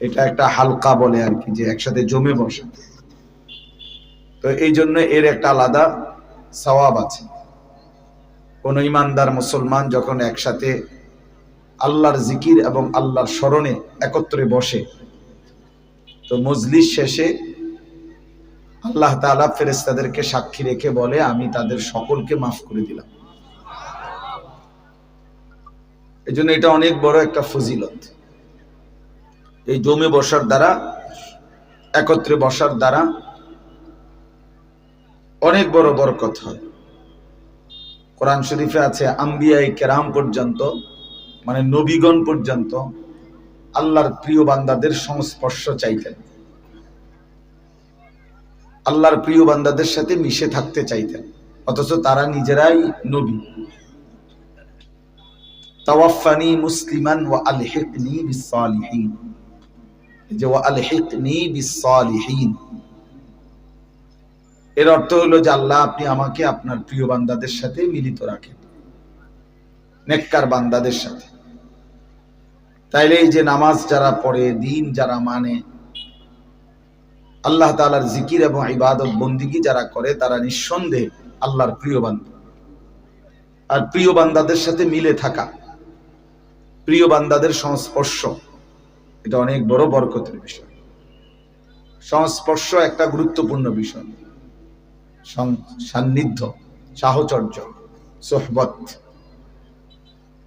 এটা একটা হালকা বলে আর কি, যে একসাথে জমে বসে। তো এই জন্য এর একটা আলাদা সওয়াব আছে। কোন ইমানদার মুসলমান যখন একসাথে আল্লাহর জিকির এবং আল্লাহর স্মরণে একত্রে বসে, তো মজলিস শেষে আল্লাহ তাআলা ফেরেশতাদেরকে সাক্ষী রেখে বলে, আমি তাদের সকলকে মাফ করে দিলাম। এই এটা অনেক বড় একটা ফজিলত। এই জমে বসার দ্বারা, একত্রে বসার দ্বারা অনেক বড় বরকত হয়। কোরআন শরীফে আছে, আম্বিয়াই কেরাম পর্যন্ত মানে নবীগণ পর্যন্ত আল্লাহর প্রিয় বান্দাদের সংস্পর্শ চাইতেন। আল্লাহর প্রিয় বান্দাদের সাথে মিশে থাকতে চাইতেন, অথচ তারা নিজেরাই নবী। তাওয়াফানি মুসলিমান ওয়া আলহিকনি বিসসালিহিন যে বিসসালিহিন। এর অর্থ হলো যে আল্লাহ আপনি আমাকে আপনার প্রিয় বান্দাদের সাথে মিলিত রাখেন। নেককার বান্দাদের সাথে। তাইলে এই যে নামাজ যারা পড়ে, দিন যারা মানে আল্লাহ তালার জিকির এবং ইবাদত বন্দিগি যারা করে, তারা নিঃসন্দেহে আল্লাহর প্রিয় বান্দা। আর প্রিয় বান্দাদের সাথে মিলে থাকা, প্রিয় বান্দাদের সংস্পর্শ। এটা অনেক বড় বরকতের বিষয়। সংস্পর্শ একটা গুরুত্বপূর্ণ বিষয়। সান্নিধ্য, সাহচর্য, সোহবত।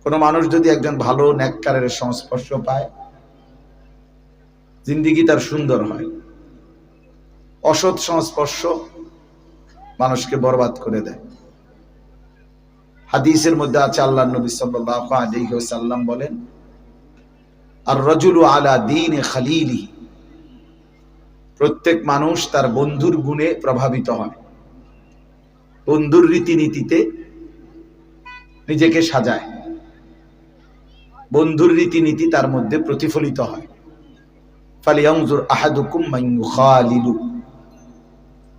কোনো মানুষ যদি একজন ভালো ন্যাক্কারের সংস্পর্শ পায়, জিন্দিগি তার সুন্দর হয়। অসৎ সংস্পর্শ মানুষকে বরবাদ করে দেয়। হাদিসের মধ্যে আছে আল্লাহ নবী সাল্লাল্লাহু আলাইহি ওয়াসাল্লাম বলেন আর আলা দীন খালিলি প্রত্যেক মানুষ তার বন্ধুর গুণে প্রভাবিত হয়। বন্ধুর রীতিনীতিতে নিজেকে সাজায়। বন্ধুর রীতিনীতি তার মধ্যে প্রতিফলিত হয়।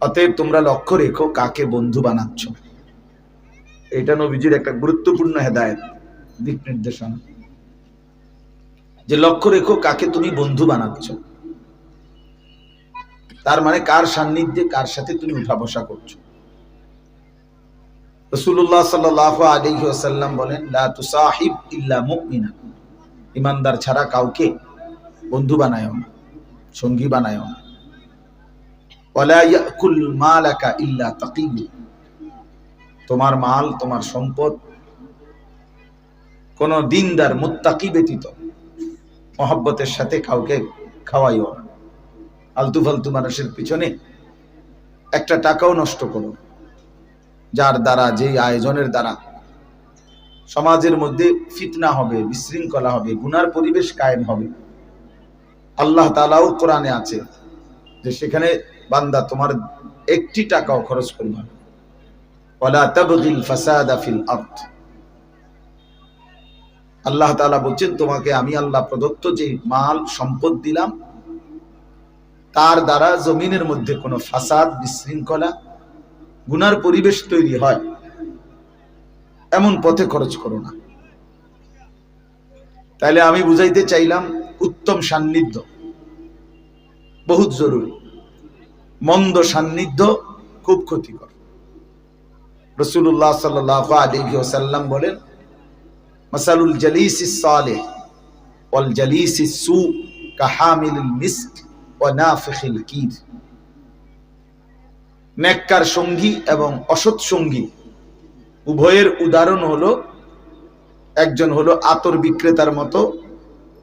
অতএব তোমরা লক্ষ্য রেখো কাকে বন্ধু বানাচ্ছ। এটা নবীজির একটা গুরুত্বপূর্ণ হেদায়ত, দিক নির্দেশনা। যে লক্ষ্য রেখো কাকে তুমি বন্ধু বানাচ্ছ। তার মানে কার সান্নিধ্যে, কার সাথে তুমি উঠা বসা করছ। রসুল্লাহ সাল্লাহ বলেন ইল্লা মুমিনা। ইমানদার ছাড়া কাউকে বন্ধু বানায় না, সঙ্গী বানায় না। তোমার মাল, তোমার সম্পদ কোন দিনদার, মুত্তাকি ব্যতীত মহব্বতের সাথে কাউকে খাওয়াইও আলতু ফালতু মানুষের পিছনে একটা টাকাও নষ্ট করো যার দ্বারা, যেই আয়োজনের দ্বারা সমাজের মধ্যে ফিতনা হবে, বিশৃঙ্খলা হবে, গুনার পরিবেশ কায়েম হবে, আল্লাহ তালাও কোরআনে আছে যে সেখানে বান্দা তোমার একটি টাকাও খরচ করবে না। ওয়ালা তাবগিল ফাসাদা ফিল আল্লাহ তাআলা বলছেন, তোমাকে আমি আল্লাহ প্রদত্ত যে মাল, সম্পদ দিলাম, তার দ্বারা জমিনের মধ্যে কোনো ফাসাদ, বিশৃঙ্খলা, গুনার পরিবেশ তৈরি হয়। এমন পথে খরচ করো না। তাইলে আমি বুঝাইতে চাইলাম, উত্তম সান্নিধ্য বহুত জরুরি। মন্দ সান্নিধ্য খুব ক্ষতিকর। রসুল্লাহ সাল্লাহ আলিহি ওসাল্লাম বলেন মাসালুল জালিস সালেহ ওয়াল জালিস সু কাহামিল মিস্ক ও নাফিখিল কির। নেককার সঙ্গী এবং অসৎ সঙ্গী। উভয়ের উদাহরণ হলো, একজন হলো আতর বিক্রেতার মতো,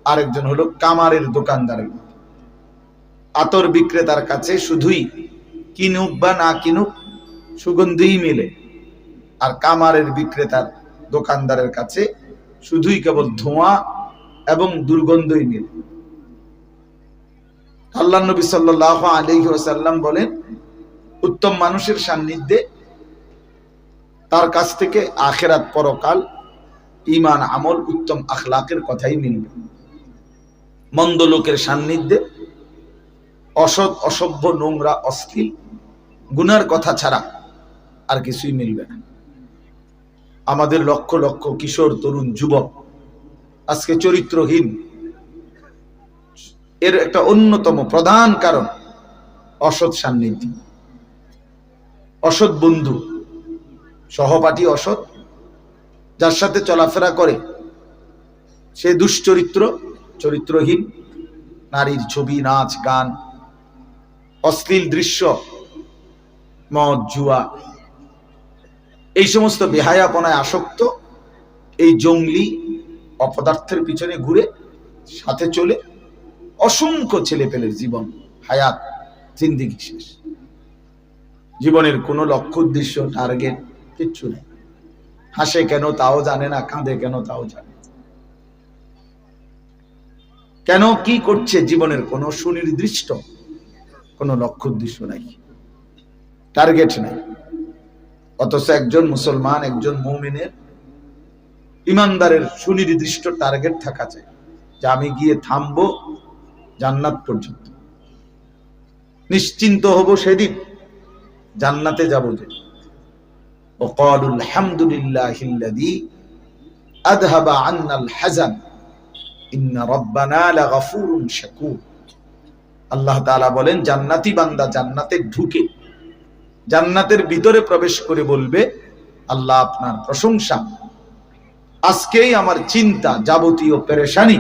আরেকজন হলো কামারের দোকানদারের মতো। আতর বিক্রেতার কাছে শুধুই কিনুক বা না কিনুক সুগন্ধিই মিলে, আর কামারের বিক্রেতার দোকানদারের কাছে শুধুই কেবল ধোঁয়া এবং দুর্গন্ধই মিলে আল্লাহ নবী সাল্লাহ আলহি ওসাল্লাম বলেন উত্তম মানুষের সান্নিধ্যে তার কাছ থেকে আখেরাত পরকাল ইমান আমল উত্তম আখলাকের কথাই মিলবে। মন্দ লোকের সান্নিধ্যে অসৎ অসভ্য নোংরা অশ্লীল গুনার কথা ছাড়া আর কিছুই মিলবে না। আমাদের লক্ষ লক্ষ কিশোর, তরুণ, যুবক, আজকে চরিত্রহীন। এর একটা অন্যতম প্রধান কারণ অসৎ সান্নিধ্য। অসৎ বন্ধু, সহপাঠী অসৎ, যার সাথে চলাফেরা করে। সে দুশ্চরিত্র, চরিত্রহীন, নারীর ছবি, নাচ, গান, অশ্লীল দৃশ্য, মদ, জুয়া এই সমস্ত বেহায়াপনায় আসক্ত এই জঙ্গলি অপদার্থের পিছনে ঘুরে সাথে চলে অসংখ্য ছেলেপেলের জীবন, হায়াত, জিন্দিগি শেষ। জীবনের কোনো লক্ষ্য, উদ্দেশ্য টার্গেট কিচ্ছু নেই। হাসে কেন, তাও জানে না, কাঁদে কেন, তাও জানে কেন, কি করছে জীবনের কোনো সুনির্দিষ্ট কোনো লক্ষ্য, উদ্দেশ্য নাই। টার্গেট নাই। অথচ একজন মুসলমান একজন মৌমিনের ইমানদারের সুনির্দিষ্ট টার্গেট থাকা চাই যে আমি গিয়ে থামবো জান্নাত পর্যন্ত নিশ্চিন্ত হব সেদিন জান্নাতে যাব যে وقالوا الحمد لله الذي أذهب عنا الحزن إن ربنا لغفور شكور আল্লাহ তাআলা বলেন জান্নাতি বান্দা জান্নাতে ঢুকে জান্নাতের ভিতরে প্রবেশ করে বলবে, আল্লাহ আপনার প্রশংসা। আজকেই আমার চিন্তা যাবতীয় পেরেশানি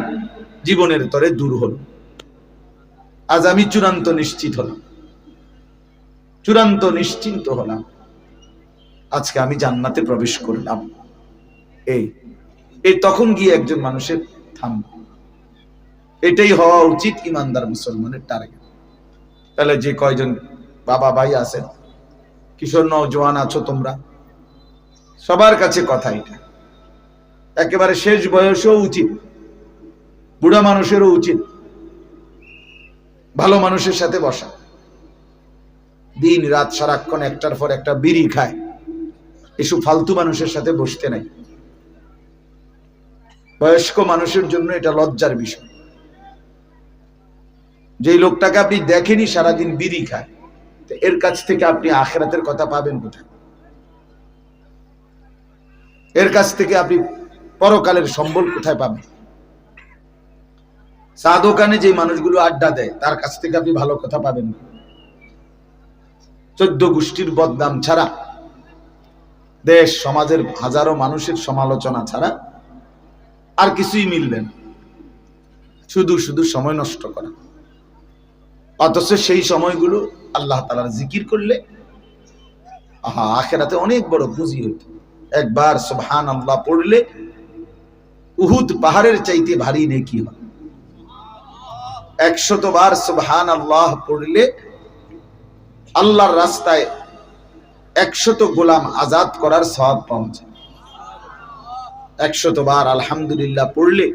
জীবনের তরে দূর হলো। আজ আমি চূড়ান্ত নিশ্চিত হলাম। চূড়ান্ত নিশ্চিন্ত হলাম। আজকে আমি জান্নাতে প্রবেশ করলাম। এই এই তখন গিয়ে একজন মানুষের থাম এটাই হওয়া উচিত ইমানদার মুসলমানের টার্গেট তাহলে যে কয়জন বাবা ভাই আছেন কিশোর নজওয়ান আছো তোমরা? সবার কাছে কথা এটা। একেবারে শেষ বয়সও উচিত। বুড়া মানুষেরও উচিত। ভালো মানুষের সাথে বসা। দিন রাত সারাক্ষণ একটার পর একটা বিড়ি খায়। এসব ফালতু মানুষের সাথে বসতে নাই। বয়স্ক মানুষের জন্য এটা লজ্জার বিষয়। যেই লোকটাকে আপনি দেখেনি সারাদিন বিড়ি খায়। এর কাছ থেকে আপনি আখেরাতের কথা পাবেন কোথায়? এর কাছ থেকে আপনি পরকালের সম্বল কোথায় পাবেন? চা দোকানে যে মানুষগুলো আড্ডা দেয়, তার কাছ থেকে আপনি ভালো কথা পাবেন চোদ্দ গোষ্ঠীর বদনাম ছাড়া, দেশ, সমাজের হাজারো মানুষের সমালোচনা ছাড়া আর কিছুই মিললেন শুধু শুধু সময় নষ্ট করা। অথচ সেই সময়গুলো আল্লাহ তালার জিকির করলে, আহা, আখেরাতে অনেক বড় পুঁজি হইত। একবার সুবহান আল্লাহ পড়লে উহুদ পাহাড়ের চাইতে ভারী নেকি হয়। একশত বার সুবহান আল্লাহ পড়লে আল্লাহর রাস্তায় একশত গোলাম আজাদ করার সব পাওয়া যায়। একশত বার আলহামদুলিল্লাহ পড়লে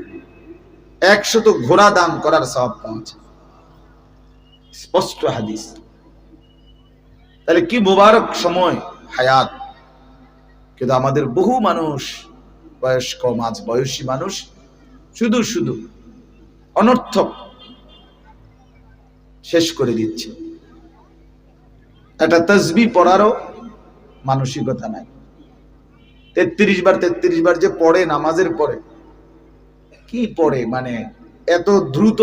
একশত ঘোড়া দান করার সব পাওয়া যায়। স্পষ্ট হাদিস। তাহলে কি মোবারক সময়? হায়াত। কিন্তু আমাদের বহু মানুষ, বয়স্ক, মাঝ বয়সী মানুষ, শুধু শুধু অনর্থক শেষ করে দিচ্ছে। একটা তসবি পড়ারও মানসিকতা নাই। তেত্রিশ বার তেত্রিশ বার যে পড়ে, নামাজের পরে, কি পড়ে মানে এত দ্রুত?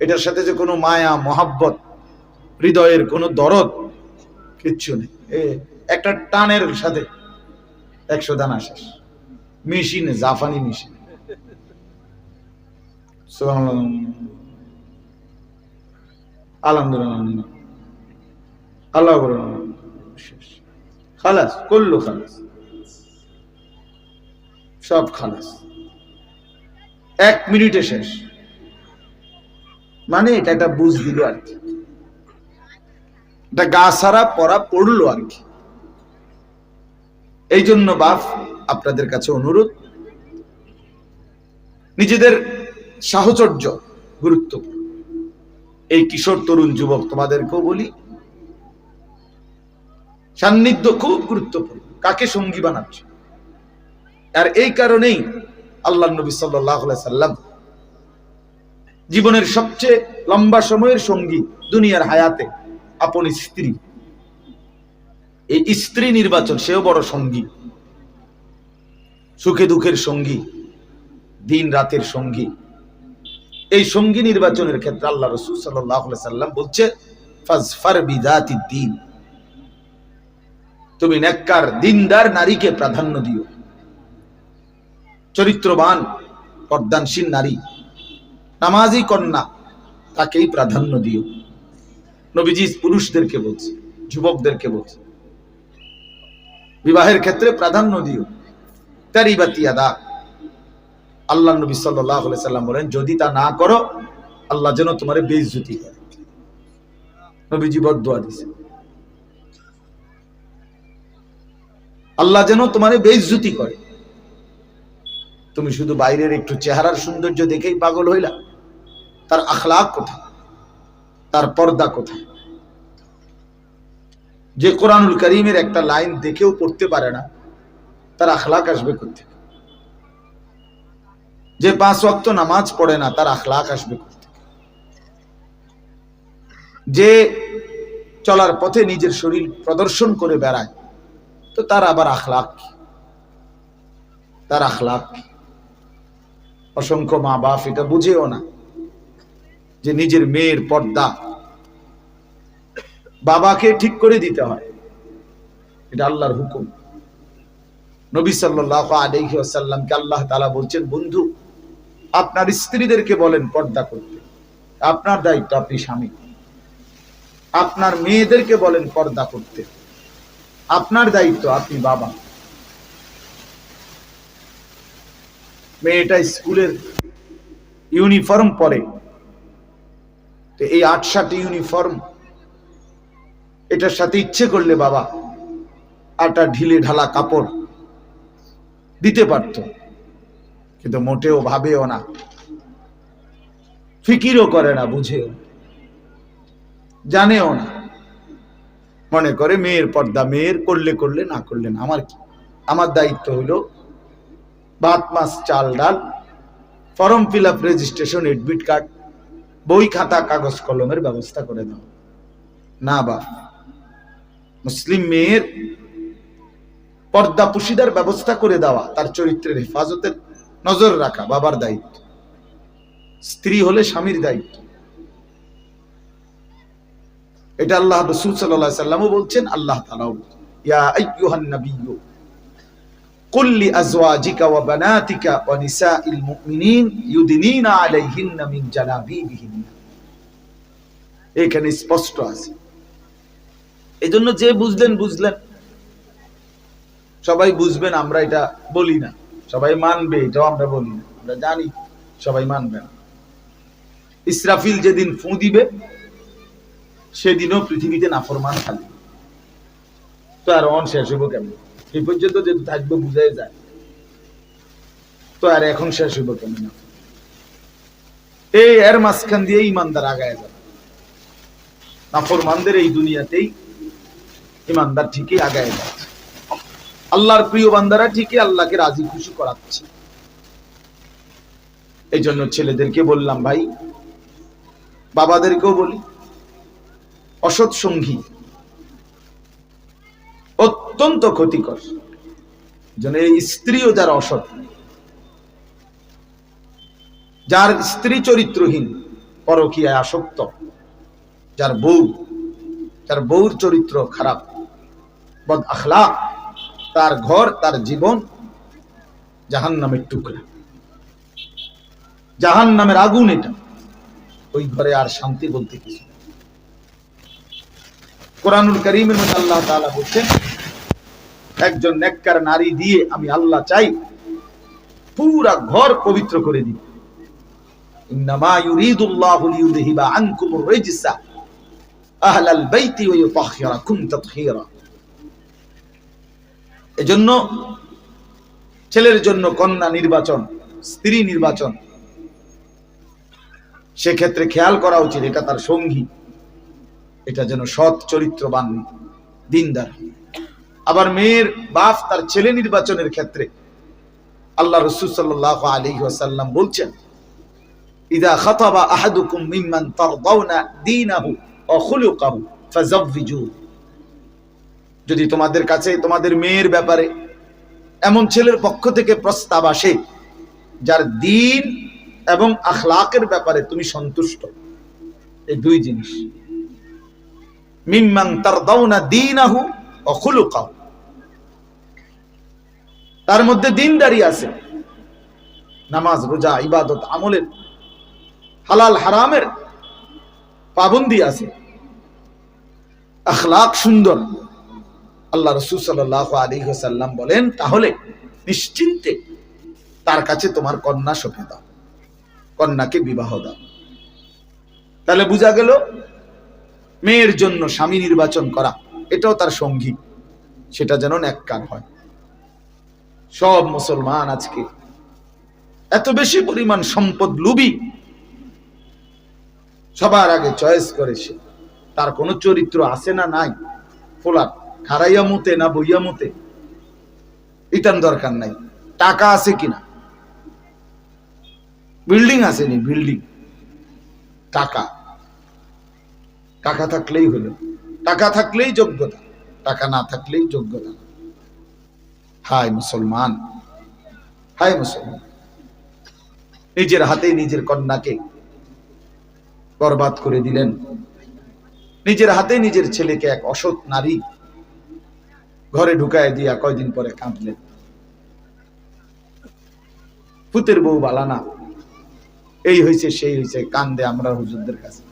এটার সাথে যে কোনো মায়া, মহাব্বত হৃদয়ের কোনো দরদ কিচ্ছু নেই। একটা টানের সাথে একশো দানা শেষ। মেশিনে, জাফানি মেশিন। আলহামদুলিল্লাহ। শেষ। খালাস করল খালাস। সব খালাস। এক মিনিটে শেষ। মানে এটা একটা বুঝ দিল আর কি। এটা গা সারা পড়া পড়ল আর কি। এই জন্য বাপ, আপনাদের কাছে অনুরোধ, নিজেদের সাহচর্য গুরুত্বপূর্ণ। এই কিশোর তরুণ যুবক তোমাদেরকেও বলি, সান্নিধ্য খুব গুরুত্বপূর্ণ, কাকে সঙ্গী বানাচ্ছে? আর এই কারণেই আল্লাহ নবী সাল্লাম জীবনের সবচেয়ে লম্বা সময়ের সঙ্গী দুনিয়ার হায়াতে আপন স্ত্রী। এই স্ত্রী নির্বাচন, সেও বড় সঙ্গী। সুখে দুঃখের সঙ্গী, দিন রাতের সঙ্গী। এই সঙ্গী নির্বাচনের ক্ষেত্রে আল্লাহ রসুল সাল্লাম বলছে দিন তুমি নেককার, দিনদার নারীকে প্রাধান্য দিও। চরিত্রবান, পর্দানশীল নারী, নামাজি কন্যা, তাকেই প্রাধান্য দিও। নবীজি পুরুষদেরকে বলছে, যুবকদেরকে বলছে। বিবাহের ক্ষেত্রে প্রাধান্য দিও। তারই বাতিয়াদা আল্লাহ নবী সাল্লাম বলেন, যদি তা না করো, আল্লাহ যেন তোমার বেইজ্জতি করে। নবীজি বদুয়া দিছে আল্লাহ যেন তোমার বেইজ্জতি করে। তুমি শুধু বাইরের একটু চেহারার সৌন্দর্য দেখেই পাগল হইলা। তার আখলাক কোথায়? তার পর্দা কোথায় যে কোরআনুল করিমের একটা লাইন দেখেও পড়তে পারে না, তার আখলাক আসবে কোথেকে যে পাঁচ ওয়াক্ত নামাজ পড়ে না, তার আখলাক আসবে কোথেকে যে চলার পথে নিজের শরীর প্রদর্শন করে বেড়ায়, তো তার আবার আখলাক কি? তার আখলাক কি? অসংখ্য মা বাপ এটা বুঝেও না যে নিজের মেয়ের পর্দা বাবাকে ঠিক করে দিতে হয়। এটা আল্লাহর হুকুম। নবী সাল্লাহ আলাইহি আসাল্লামকে আল্লাহ তালা বলছেন, বন্ধু, আপনার স্ত্রীদেরকে বলেন পর্দা করতে। আপনার দায়িত্ব আপনি স্বামী। আপনার মেয়েদেরকে বলেন পর্দা করতে। আপনার দায়িত্ব আপনি বাবা। মেয়েটা স্কুলের ইউনিফর্ম পরে। তো এই আটসাট ইউনিফর্ম এটার সাথে ইচ্ছে করলে বাবা আটা ঢিলে ঢালা কাপড় দিতে পারত। কিন্তু মোটেও ভাবেও না। ফিকিরও করে না, বুঝেও। জানেও না। মনে করে মেয়ের পর্দা মেয়ের, করলে করলে না করলে না। আমার কি? আমার দায়িত্ব হলো ভাত মাছ, চাল, ডাল, form fill up, registration, admit card, বই, খাতা, কাগজ, কলমের ব্যবস্থা করে দাও না বা মুসলিম মেয়ের পর্দা পুশিদার ব্যবস্থা করে দেওয়া তার চরিত্রের হেফাজতের নজর রাখা বাবার দায়িত্ব স্ত্রী হলে স্বামীর দায়িত্ব এটা আল্লাহ রসুল সাল্লাহ সাল্লামও বলছেন আল্লাহ তালাও বলছেন। ইয়া আইয়ুহান নাবিয়্যু قل لأزواجك وبناتك ونساء المؤمنين يدنين عليهن من جلابيبهن এখানে স্পষ্ট আছে এই জন্য যে বুঝলেন বুঝলেন। সবাই বুঝবেন, আমরা এটা বলি না। সবাই মানবে, এটাও আমরা বলি না। আমরা জানি, সবাই মানবে না। ইসরাফিল যেদিন ফু দিবে, সেদিনও পৃথিবীতে নাফরমান থাকবে তো আর অন শেষ হইব কেমন? এই পর্যন্ত যেহেতু থাকবে, বুঝাই যায়। তো আর এখন শেষ হইব কেমন? এই এর মাঝখান দিয়ে ইমানদার আগায় যাবে। নাফরমানদের এই দুনিয়াতেই ইমানদার ঠিকই আগায় যাচ্ছে। আল্লাহর প্রিয় বান্দারা ঠিকই আল্লাহকে রাজি খুশি করাচ্ছে। এই জন্য ছেলেদেরকে বললাম, ভাই, বাবাদেরকেও বলি, অসৎ সঙ্গী অত্যন্ত ক্ষতিকর। যেন স্ত্রীও যারা অসৎ যার স্ত্রী চরিত্রহীন, পরকীয়ায় আসক্ত, যার বউ, যার বউর চরিত্র খারাপ বদ আখলা তার ঘর, তার জীবন জাহান নামের টুকরা। জাহান নামের আগুন এটা। ওই ঘরে আর শান্তি বলতে কিছু কোরআনুল মধ্যে আল্লাহ তাআলা বলছেন, একজন নেককার নারী দিয়ে আমি আল্লাহ চাই, পুরা ঘর পবিত্র করে দিই তাতহীরা। এজন্য ছেলের জন্য কন্যা নির্বাচন, স্ত্রী নির্বাচন। সেক্ষেত্রে খেয়াল করা উচিত, এটা তার সঙ্গী। এটা যেন সৎ, চরিত্রবান, দিনদার। আবার মেয়ের বাপ তার ছেলে নির্বাচনের ক্ষেত্রে আল্লাহ রসুল সাল্লাহ আলী ওয়াসাল্লাম বলছেন, ইদা খাতাবা আহাদুকুম মিম্মান তারদাউনা দীনাহু ওয়া খুলুকাহু ফাযাওবিজুহু যদি তোমাদের কাছে, তোমাদের মেয়ের ব্যাপারে এমন ছেলের পক্ষ থেকে প্রস্তাব আসে, যার দিন এবং আখলাকের ব্যাপারে তুমি সন্তুষ্ট, এই দুই জিনিস। মিম্মান তারদাউনা দীনাহু ওয়া খুলুকাহু। তার মধ্যে দিনদারি আছে। নামাজ, রোজা, ইবাদত, আমলের, হালাল, হারামের পাবন্দি আছে। আখলাক সুন্দর। আল্লাহ রসুল সাল্লাহ আলী সাল্লাম বলেন, তাহলে নিশ্চিন্তে তার কাছে তোমার কন্যা সঁপে দাও, কন্যাকে বিবাহ দাও। তাহলে বোঝা গেল, মেয়ের জন্য স্বামী নির্বাচন করা, এটাও তার সঙ্গী, সেটা যেন ন্যাক্কার হয়। সব মুসলমান আজকে এত বেশি পরিমাণ সম্পদ লুবি, সবার আগে চয়েস করেছে তার কোনো চরিত্র আছে না নাই, ফোলার। খারাইয়া মুতে না বইয়া মুতে ইটান দরকার নাই। টাকা আছে কিনা? বিল্ডিং আসেনি বিল্ডিং। টাকা। টাকা থাকলেই হলো। টাকা থাকলেই যোগ্যতা। টাকা না থাকলেই যোগ্যতা না। হায় মুসলমান। হায় মুসলমান। নিজের হাতে নিজের কন্যাকে বরবাদ করে দিলেন। নিজের হাতে নিজের ছেলেকে এক অসৎ নারী ঘরে ঢুকায় দিয়া কয়দিন পরে কাঁদলেন পুতের বউ বালানা এই হয়েছে সেই হয়েছে কান্দে আমরা হুজুরদের কাছে।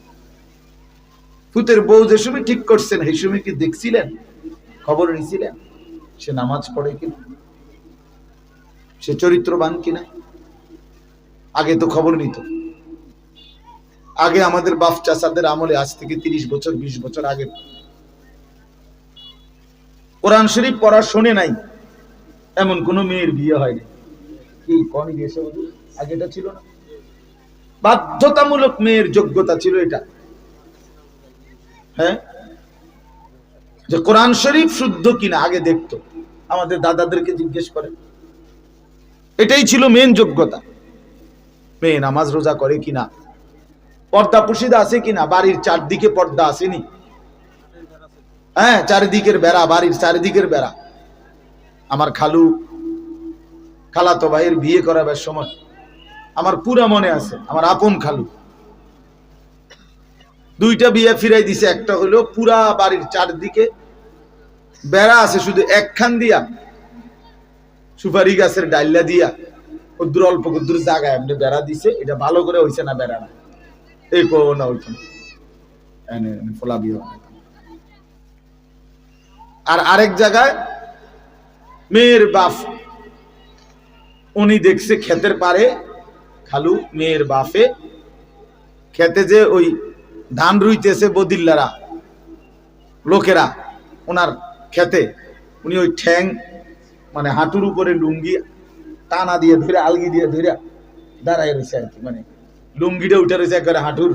পুতের বউ যে সময় ঠিক করছেন, সেই সময় কি দেখছিলেন? খবর নিছিলেন সে নামাজ পড়ে কিনা? সে চরিত্রবান কিনা? আগে তো খবর নিত। আগে আমাদের বাপ চাচাদের আমলে আজ থেকে তিরিশ বছর, বিশ বছর আগে কোরআন শরীফ পড়া শোনে নাই। এমন কোন মেয়ের বিয়ে হয়নি। কি, কন হুজুর? আগে এটা ছিল না। বাধ্যতামূলক মেয়ের যোগ্যতা ছিল এটা। হ্যাঁ? যে কোরআন শরীফ শুদ্ধ কিনা, আগে দেখতো। আমাদের দাদাদেরকে জিজ্ঞেস করে। এটাই ছিল মেন যোগ্যতা। মেয়ে নামাজ রোজা করে কিনা? পর্দা পুশিদা আছে কিনা? বাড়ির চারদিকে পর্দা আসেনি। হ্যাঁ চারিদিকের বেড়া, বাড়ির চারিদিকের বেড়া আমার খালু, খালাতো ভাইয়ের বিয়ে করাবার সময় আমার পুরা মনে আছে, আমার আপন খালু দুইটা বিয়ে ফিরাই দিছে, একটা হলো পুরা বাড়ির চারদিকে বেড়া আছে, শুধু একখান দিয়া সুপারি গাছের ডাইল্লা দিয়া কদ্দুর অল্প কদ্দুর জায়গায় এমনি বেড়া দিছে, এটা ভালো করে হইছে না বেড়া না এই কো না হইতো না। এনে এনে বিয়ে। আর আরেক জায়গায়, মেয়ের বাপ, উনি দেখছে ক্ষেতের পারে খালু, মেয়ের বাপে খেতে যে ওই ধান রুইতেছে বদিল্লারা, লোকেরা ওনার খেতে উনি ওই ঠ্যাং মানে হাঁটুর উপরে লুঙ্গি টানা দিয়ে ধরে, আলগি দিয়ে ধরে দাঁড়ায় রয়েছে আর কি মানে লুঙ্গিটা উঠে রয়েছে একবারে হাঁটুর।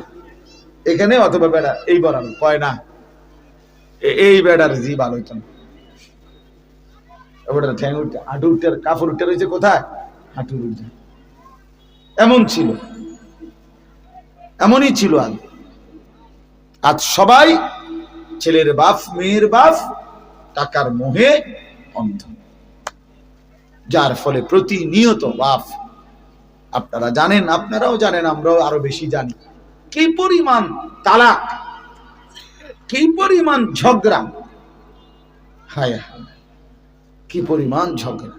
এখানে অথবা বেড়া, এই বরাবর কয় না। এই কাপড় রয়েছে কোথায়? হাঁটুর এমন ছিল। এমনই ছিল আজ সবাই ছেলের বাপ, মেয়ের বাপ, টাকার মোহে অন্ধ। যার ফলে প্রতিনিয়ত বাপ, আপনারা জানেন, আপনারাও জানেন, আমরাও আরও বেশি জানি। কি পরিমাণ তালাক কি পরিমাণ ঝগড়া? হায় হায় কি পরিমাণ ঝগড়া?